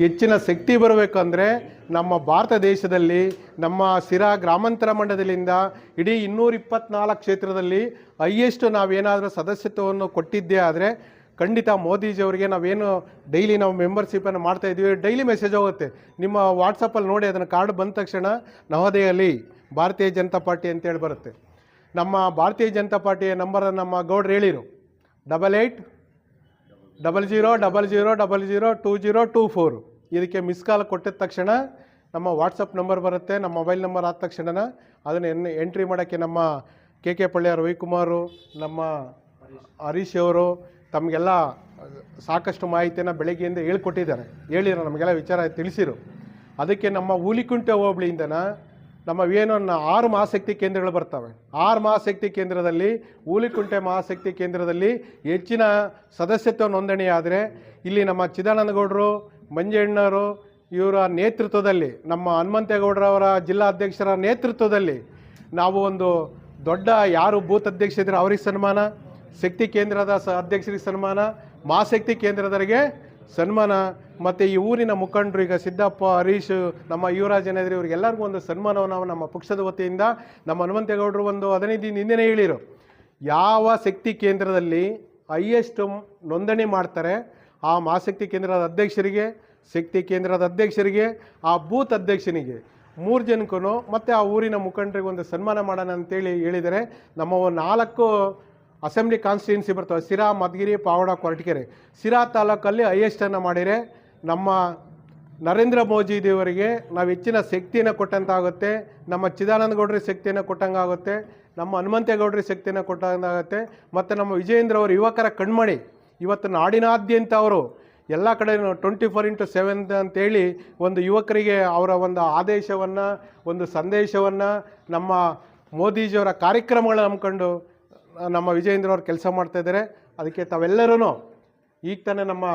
ಹೆಚ್ಚಿನ ಶಕ್ತಿ ಬರಬೇಕಂದ್ರೆ ನಮ್ಮ ಭಾರತ ದೇಶದಲ್ಲಿ, ನಮ್ಮ ಸಿರಾ ಗ್ರಾಮಾಂತರ ಮಂಡಲದಿಂದ ಇಡೀ ಇನ್ನೂರ ಇಪ್ಪತ್ನಾಲ್ಕು ಕ್ಷೇತ್ರದಲ್ಲಿ ಹೈಯೆಸ್ಟ್ ನಾವೇನಾದರೂ ಸದಸ್ಯತ್ವವನ್ನು ಕೊಟ್ಟಿದ್ದೇ ಆದರೆ ಖಂಡಿತ ಮೋದಿಜಿಯವರಿಗೆ ನಾವೇನು ಡೈಲಿ ನಾವು ಮೆಂಬರ್ಶಿಪ್ಪನ್ನು ಮಾಡ್ತಾ ಇದ್ದೀವಿ ಡೈಲಿ ಮೆಸೇಜ್ ಹೋಗುತ್ತೆ. ನಿಮ್ಮ ವಾಟ್ಸಪ್ಪಲ್ಲಿ ನೋಡಿ, ಅದನ್ನು ಕಾರ್ಡ್ ಬಂದ ತಕ್ಷಣ ನವದೆಹಲಿ ಭಾರತೀಯ ಜನತಾ ಪಾರ್ಟಿ ಅಂತೇಳಿ ಬರುತ್ತೆ. ನಮ್ಮ ಭಾರತೀಯ ಜನತಾ ಪಾರ್ಟಿಯ ನಂಬರ್ ನಮ್ಮ ಗೌಡ್ರು ಹೇಳಿರು. Double eight double zero double zero double zero, two zero, two four. ಇದಕ್ಕೆ ಮಿಸ್ ಕಾಲ್ ಕೊಟ್ಟಿದ ತಕ್ಷಣ ನಮ್ಮ ವಾಟ್ಸಪ್ ನಂಬರ್ ಬರುತ್ತೆ, ನಮ್ಮ ಮೊಬೈಲ್ ನಂಬರ್ ಆದ ತಕ್ಷಣ ಅದನ್ನು ಎನ್, ಎಂಟ್ರಿ ಮಾಡೋಕ್ಕೆ ನಮ್ಮ ಕೆ ಕೆ ಪಳ್ಳಿಯ ರವಿಕುಮಾರು, ನಮ್ಮ ಹರೀಶ್ ಅವರು ತಮಗೆಲ್ಲ ಸಾಕಷ್ಟು ಮಾಹಿತಿಯನ್ನು ಬೆಳಗ್ಗೆಯಿಂದ ಹೇಳ್ಕೊಟ್ಟಿದ್ದಾರೆ. ಹೇಳಿರೋ ನಮಗೆಲ್ಲ ವಿಚಾರ ತಿಳಿಸಿರು. ಅದಕ್ಕೆ ನಮ್ಮ ಹುಲಿಕುಂಟೆ ಹೋಬಳಿಯಿಂದನ ನಮ್ಮ ಏನು ಆರು ಮಹಾಶಕ್ತಿ ಕೇಂದ್ರಗಳು ಬರ್ತವೆ. ಆರು ಮಹಾಶಕ್ತಿ ಕೇಂದ್ರದಲ್ಲಿ ಹೂಲಿಕುಂಟೆ ಮಹಾಶಕ್ತಿ ಕೇಂದ್ರದಲ್ಲಿ ಹೆಚ್ಚಿನ ಸದಸ್ಯತ್ವ ನೋಂದಣಿಯಾದರೆ ಇಲ್ಲಿ ನಮ್ಮ ಚಿದಾನಂದಗೌಡರು ಮಂಜಣ್ಣವರು ಇವರ ನೇತೃತ್ವದಲ್ಲಿ, ನಮ್ಮ ಹನುಮಂತೇಗೌಡರವರ ಜಿಲ್ಲಾ ಅಧ್ಯಕ್ಷರ ನೇತೃತ್ವದಲ್ಲಿ ನಾವು ಒಂದು ದೊಡ್ಡ ಯಾರು ಬೂತ್ ಅಧ್ಯಕ್ಷ ಇದ್ರೆ ಅವ್ರಿಗೆ ಸನ್ಮಾನ, ಶಕ್ತಿ ಕೇಂದ್ರದ ಸ ಅಧ್ಯಕ್ಷರಿಗೆ ಸನ್ಮಾನ, ಮಹಾಶಕ್ತಿ ಕೇಂದ್ರದವರಿಗೆ ಸನ್ಮಾನ. ಮತ್ತು ಈ ಊರಿನ ಮುಖಂಡರು ಈಗ ಸಿದ್ದಪ್ಪ, ಹರೀಶ್, ನಮ್ಮ ಯುವರಾಜ್ ಏನಾದ್ರಿ ಇವ್ರಿಗೆಲ್ಲರಿಗೂ ಒಂದು ಸನ್ಮಾನವನ್ನು ನಾವು ನಮ್ಮ ಪಕ್ಷದ ವತಿಯಿಂದ ನಮ್ಮ ಹನುಮಂತೇಗೌಡರು ಒಂದು ಹದಿನೈದು ದಿನ ಹಿಂದೆನೇ ಹೇಳಿರು. ಯಾವ ಶಕ್ತಿ ಕೇಂದ್ರದಲ್ಲಿ ಹೈಯೆಸ್ಟ್ ನೋಂದಣಿ ಮಾಡ್ತಾರೆ, ಆ ಮಹಾಶಕ್ತಿ ಕೇಂದ್ರದ ಅಧ್ಯಕ್ಷರಿಗೆ, ಶಕ್ತಿ ಕೇಂದ್ರದ ಅಧ್ಯಕ್ಷರಿಗೆ, ಆ ಬೂತ್ ಅಧ್ಯಕ್ಷನಿಗೆ ಮೂರು ಜನಕ್ಕೂ ಮತ್ತು ಆ ಊರಿನ ಮುಖಂಡರಿಗೆ ಒಂದು ಸನ್ಮಾನ ಮಾಡೋಣ ಅಂತೇಳಿ ಹೇಳಿದರೆ ನಮ್ಮ ನಾಲ್ಕು ಅಸೆಂಬ್ಲಿ ಕಾನ್ಸ್ಟಿಟ್ಯೂನ್ಸಿ ಬರ್ತವೆ. ಸಿರಾ ಮದ್ಗಿರಿ ಪಾವಡ, ಕೊರಟಗೆರೆ. ಸಿರಾ ತಾಲೂಕಲ್ಲಿ ಹೈಯೆಸ್ಟನ್ನು ಮಾಡಿದರೆ ನಮ್ಮ ನರೇಂದ್ರ ಮೋದಿ ದೇವರಿಗೆ ನಾವು ಹೆಚ್ಚಿನ ಶಕ್ತಿಯನ್ನು ಕೊಟ್ಟಂತಾಗುತ್ತೆ ನಮ್ಮ ಚಿದಾನಂದ ಗೌಡ್ರಿಗೆ ಶಕ್ತಿಯನ್ನು ಕೊಟ್ಟಂಗಾಗುತ್ತೆ ನಮ್ಮ ಹನುಮಂತೇಗೌಡರಿಗೆ ಶಕ್ತಿಯನ್ನು ಕೊಟ್ಟಂಗಾಗುತ್ತೆ ಮತ್ತು ನಮ್ಮ ವಿಜಯೇಂದ್ರ ಅವರು ಯುವಕರ ಕಣ್ಮಣಿ, ಇವತ್ತು ನಾಡಿನಾದ್ಯಂತ ಅವರು ಎಲ್ಲ ಕಡೆ ಟ್ವೆಂಟಿ ಫೋರ್ ಇಂಟು ಸೆವೆನ್ ಅಂತೇಳಿ ಒಂದು ಯುವಕರಿಗೆ ಅವರ ಒಂದು ಆದೇಶವನ್ನು, ಒಂದು ಸಂದೇಶವನ್ನು ನಮ್ಮ ಮೋದಿಜಿಯವರ ಕಾರ್ಯಕ್ರಮಗಳನ್ನ ನಂಬ್ಕೊಂಡು ನಮ್ಮ ವಿಜಯೇಂದ್ರ ಅವರು ಕೆಲಸ ಮಾಡ್ತಾಯಿದ್ದಾರೆ ಅದಕ್ಕೆ ತಾವೆಲ್ಲರೂ ಈಗ ತಾನೇ ನಮ್ಮ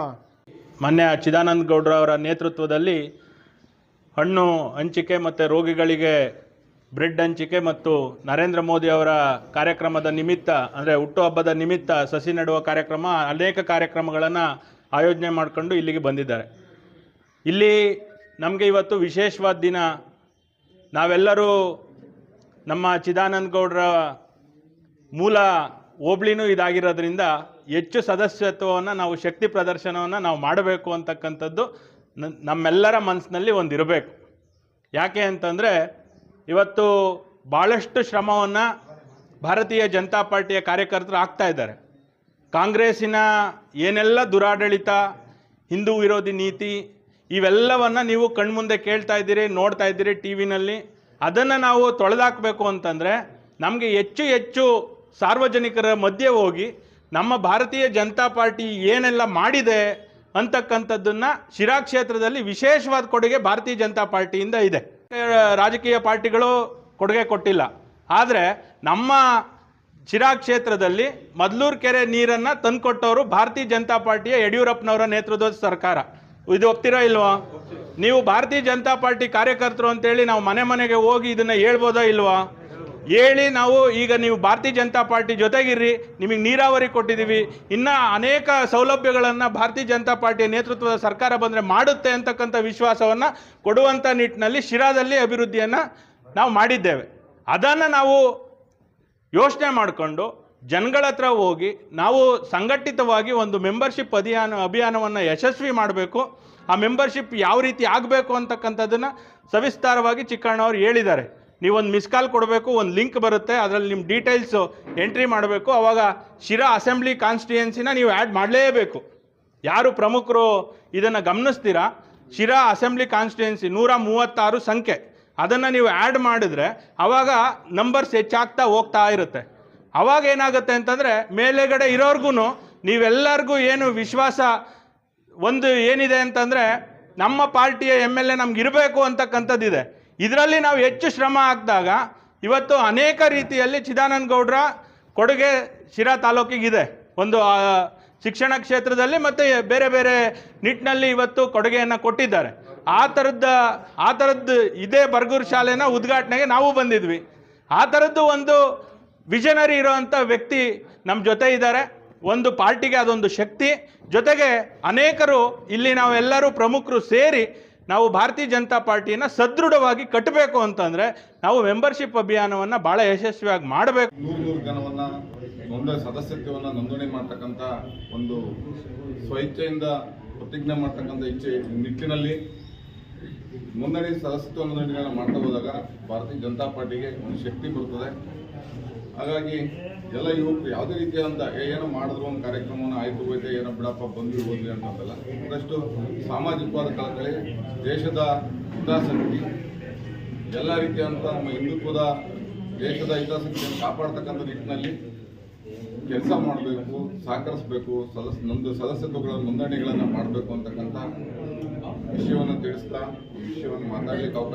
ಮಾನ್ಯ ಚಿದಾನಂದ ಗೌಡ್ರ ಅವರ ನೇತೃತ್ವದಲ್ಲಿ ಹಣ್ಣು ಹಂಚಿಕೆ ಮತ್ತು ರೋಗಿಗಳಿಗೆ ಬ್ರೆಡ್ ಹಂಚಿಕೆ ಮತ್ತು ನರೇಂದ್ರ ಮೋದಿ ಅವರ ಕಾರ್ಯಕ್ರಮದ ನಿಮಿತ್ತ, ಅಂದರೆ ಹುಟ್ಟುಹಬ್ಬದ ನಿಮಿತ್ತ ಸಸಿ ನೆಡುವ ಕಾರ್ಯಕ್ರಮ, ಅನೇಕ ಕಾರ್ಯಕ್ರಮಗಳನ್ನು ಆಯೋಜನೆ ಮಾಡಿಕೊಂಡು ಇಲ್ಲಿಗೆ ಬಂದಿದ್ದಾರೆ. ಇಲ್ಲಿ ನಮಗೆ ಇವತ್ತು ವಿಶೇಷವಾದ ದಿನ. ನಾವೆಲ್ಲರೂ ನಮ್ಮ ಚಿದಾನಂದ ಗೌಡ್ರ ಮೂಲ ಹೋಬ್ಳಿನೂ ಇದಾಗಿರೋದ್ರಿಂದ ಹೆಚ್ಚು ಸದಸ್ಯತ್ವವನ್ನು ನಾವು ಶಕ್ತಿ ಪ್ರದರ್ಶನವನ್ನು ನಾವು ಮಾಡಬೇಕು ಅಂತಕ್ಕಂಥದ್ದು ನಮ್ಮೆಲ್ಲರ ಮನಸ್ಸಿನಲ್ಲಿ ಒಂದು ಇರಬೇಕು ಯಾಕೆ ಅಂತಂದರೆ ಇವತ್ತು ಭಾಳಷ್ಟು ಶ್ರಮವನ್ನು ಭಾರತೀಯ ಜನತಾ ಪಾರ್ಟಿಯ ಕಾರ್ಯಕರ್ತರು ಆಗ್ತಾ ಇದ್ದಾರೆ. ಕಾಂಗ್ರೆಸ್ಸಿನ ಏನೆಲ್ಲ ದುರಾಡಳಿತ, ಹಿಂದೂ ವಿರೋಧಿ ನೀತಿ ಇವೆಲ್ಲವನ್ನು ನೀವು ಕಣ್ಮುಂದೆ ಕೇಳ್ತಾ ಇದ್ದೀರಿ, ನೋಡ್ತಾ ಇದ್ದೀರಿ ಟಿ ವಿನಲ್ಲಿ. ಅದನ್ನು ನಾವು ತೊಳೆದಾಕಬೇಕು ಅಂತಂದರೆ ನಮಗೆ ಹೆಚ್ಚು ಹೆಚ್ಚು ಸಾರ್ವಜನಿಕರ ಮಧ್ಯೆ ಹೋಗಿ ನಮ್ಮ ಭಾರತೀಯ ಜನತಾ ಪಾರ್ಟಿ ಏನೆಲ್ಲ ಮಾಡಿದೆ ಅಂತಕ್ಕಂಥದ್ದನ್ನು ಶಿರಾ ಕ್ಷೇತ್ರದಲ್ಲಿ ವಿಶೇಷವಾದ ಕೊಡುಗೆ ಭಾರತೀಯ ಜನತಾ ಪಾರ್ಟಿಯಿಂದ ಇದೆ. ರಾಜಕೀಯ ಪಾರ್ಟಿಗಳು ಕೊಡುಗೆ ಕೊಟ್ಟಿಲ್ಲ. ಆದರೆ ನಮ್ಮ ಶಿರಾ ಕ್ಷೇತ್ರದಲ್ಲಿ ಮದ್ಲೂರು ಕೆರೆ ನೀರನ್ನು ತಂದುಕೊಟ್ಟವರು ಭಾರತೀಯ ಜನತಾ ಪಾರ್ಟಿಯ ಯಡಿಯೂರಪ್ಪನವರ ನೇತೃತ್ವದ ಸರ್ಕಾರ. ಇದು ಒಪ್ತಿರೋ ಇಲ್ವಾ? ನೀವು ಭಾರತೀಯ ಜನತಾ ಪಾರ್ಟಿ ಕಾರ್ಯಕರ್ತರು ಅಂತೇಳಿ ನಾವು ಮನೆ ಮನೆಗೆ ಹೋಗಿ ಇದನ್ನು ಹೇಳ್ಬೋದಾ ಇಲ್ವಾ? ಹೇಳಿ ನಾವು ಈಗ ನೀವು ಭಾರತೀಯ ಜನತಾ ಪಾರ್ಟಿ ಜೊತೆಗಿರ್ರಿ, ನಿಮಗೆ ನೀರಾವರಿ ಕೊಟ್ಟಿದ್ದೀವಿ ಇನ್ನು ಅನೇಕ ಸೌಲಭ್ಯಗಳನ್ನು ಭಾರತೀಯ ಜನತಾ ಪಾರ್ಟಿಯ ನೇತೃತ್ವದ ಸರ್ಕಾರ ಬಂದರೆ ಮಾಡುತ್ತೆ ಅಂತಕ್ಕಂಥ ವಿಶ್ವಾಸವನ್ನು ಕೊಡುವಂಥ ನಿಟ್ಟಿನಲ್ಲಿ ಶಿರಾದಲ್ಲಿ ಅಭಿವೃದ್ಧಿಯನ್ನು ನಾವು ಮಾಡಿದ್ದೇವೆ. ಅದನ್ನು ನಾವು ಯೋಚನೆ ಮಾಡಿಕೊಂಡು ಜನಗಳ ಹತ್ರ ಹೋಗಿ ನಾವು ಸಂಘಟಿತವಾಗಿ ಒಂದು ಮೆಂಬರ್ಶಿಪ್ ಅಭಿಯಾನ, ಅಭಿಯಾನವನ್ನು ಯಶಸ್ವಿ ಮಾಡಬೇಕು. ಆ ಮೆಂಬರ್ಶಿಪ್ ಯಾವ ರೀತಿ ಆಗಬೇಕು ಅಂತಕ್ಕಂಥದ್ದನ್ನು ಸವಿಸ್ತಾರವಾಗಿ ಚಿಕ್ಕಣ್ಣವ್ರು ಹೇಳಿದ್ದಾರೆ. ನೀವೊಂದು ಮಿಸ್ ಕಾಲ್ ಕೊಡಬೇಕು, ಒಂದು ಲಿಂಕ್ ಬರುತ್ತೆ, ಅದರಲ್ಲಿ ನಿಮ್ಮ ಡೀಟೇಲ್ಸು ಎಂಟ್ರಿ ಮಾಡಬೇಕು. ಅವಾಗ ಶಿರಾ ಅಸೆಂಬ್ಲಿ ಕಾನ್ಸ್ಟಿಟ್ಯೂಯೆನ್ಸಿನ ನೀವು ಆ್ಯಡ್ ಮಾಡಲೇಬೇಕು. ಯಾರು ಪ್ರಮುಖರು ಇದನ್ನು ಗಮನಿಸ್ತೀರಾ? ಶಿರಾ ಅಸೆಂಬ್ಲಿ ಕಾನ್ಸ್ಟಿಟ್ಯೂಯೆನ್ಸಿ ನೂರ ಮೂವತ್ತಾರು ಸಂಖ್ಯೆ. ಅದನ್ನು ನೀವು ಆ್ಯಡ್ ಮಾಡಿದ್ರೆ ಅವಾಗ ನಂಬರ್ಸ್ ಹೆಚ್ಚಾಗ್ತಾ ಹೋಗ್ತಾ ಇರುತ್ತೆ. ಅವಾಗ ಏನಾಗುತ್ತೆ ಅಂತಂದರೆ ಮೇಲೆಗಡೆ ಇರೋರ್ಗು ನೀವೆಲ್ಲರಿಗೂ ಏನು ವಿಶ್ವಾಸ ಒಂದು ಏನಿದೆ ಅಂತಂದರೆ ನಮ್ಮ ಪಾರ್ಟಿಯ ಎಂ ಎಲ್ ಎ ನಮ್ಗೆ ಇರಬೇಕು ಅಂತಕ್ಕಂಥದ್ದಿದೆ. ಇದರಲ್ಲಿ ನಾವು ಹೆಚ್ಚು ಶ್ರಮ ಹಾಕಿದಾಗ ಇವತ್ತು ಅನೇಕ ರೀತಿಯಲ್ಲಿ ಚಿದಾನಂದ ಗೌಡ್ರ ಕೊಡುಗೆ ಶಿರಾ ತಾಲೂಕಿಗಿದೆ. ಒಂದು ಶಿಕ್ಷಣ ಕ್ಷೇತ್ರದಲ್ಲಿ ಮತ್ತು ಬೇರೆ ಬೇರೆ ನಿಟ್ಟಿನಲ್ಲಿ ಇವತ್ತು ಕೊಡುಗೆಯನ್ನು ಕೊಟ್ಟಿದ್ದಾರೆ. ಆ ಥರದ ಆ ಥರದ್ದು ಇದೇ ಬರ್ಗೂರು ಶಾಲೆನ ಉದ್ಘಾಟನೆಗೆ ನಾವು ಬಂದಿದ್ವಿ. ಆ ಥರದ್ದು ಒಂದು ವಿಷನರಿ ಇರೋವಂಥ ವ್ಯಕ್ತಿ ನಮ್ಮ ಜೊತೆ ಇದ್ದಾರೆ. ಒಂದು ಪಾರ್ಟಿಗೆ ಅದೊಂದು ಶಕ್ತಿ. ಜೊತೆಗೆ ಅನೇಕರು ಇಲ್ಲಿ ನಾವೆಲ್ಲರೂ ಪ್ರಮುಖರು ಸೇರಿ ನಾವು ಭಾರತೀಯ ಜನತಾ ಪಾರ್ಟಿಯನ್ನು ಸದೃಢವಾಗಿ ಕಟ್ಟಬೇಕು ಅಂತಂದರೆ ನಾವು ಮೆಂಬರ್ಶಿಪ್ ಅಭಿಯಾನವನ್ನು ಭಾಳ ಯಶಸ್ವಿಯಾಗಿ ಮಾಡಬೇಕು. ನೂರು ಸದಸ್ಯತ್ವವನ್ನ ನೋಂದಣಿ ಮಾಡ್ತಕ್ಕಂಥ ಒಂದು ಸ್ವಇಚ್ಛೆಯಿಂದ ಪ್ರತಿಜ್ಞೆ ಮಾಡ್ತಕ್ಕಂಥ ಇಚ್ಛೆ ನಿಟ್ಟಿನಲ್ಲಿ ನೋಂದಣಿ ಸದಸ್ಯತ್ವ ನೋಂದಣಿಗಳನ್ನು ಮಾಡ್ತಾ ಹೋದಾಗ ಭಾರತೀಯ ಜನತಾ ಪಾರ್ಟಿಗೆ ಒಂದು ಶಕ್ತಿ ಬರ್ತದೆ ಹಾಗಾಗಿ ಎಲ್ಲ ಯುವಕರು ಯಾವುದೇ ರೀತಿಯಾದಂಥ ಏನೋ ಮಾಡಿದ್ರು ಒಂದು ಕಾರ್ಯಕ್ರಮವನ್ನು ಆಯ್ತು, ಹೋಯ್ತು, ಏನೋ ಬಿಡಪ್ಪ, ಬಂದ್ವಿ, ಹೋದ್ವಿ ಅಂತಂದಲ್ಲ ಒಂದಷ್ಟು ಸಾಮಾಜಿಕವಾದ ಕಳಕಳಿ, ದೇಶದ ಹಿತಾಸಕ್ತಿ, ಎಲ್ಲ ರೀತಿಯಾದಂಥ ನಮ್ಮ ಹಿಂದುತ್ವದ ದೇಶದ ಹಿತಾಸಕ್ತಿಯನ್ನು ಕಾಪಾಡ್ತಕ್ಕಂಥ ನಿಟ್ಟಿನಲ್ಲಿ ಕೆಲಸ ಮಾಡಬೇಕು, ಸಹಕರಿಸಬೇಕು, ಸದಸ್ ನಮ್ಮದು ಸದಸ್ಯತ್ವಗಳ ನೋಂದಣಿಗಳನ್ನು ಮಾಡಬೇಕು ಅಂತಕ್ಕಂಥ ವಿಷಯವನ್ನು ತಿಳಿಸ್ತಾ ಈ ವಿಷಯವನ್ನು ಮಾತಾಡಲಿಕ್ಕೆ ಅವಕಾಶ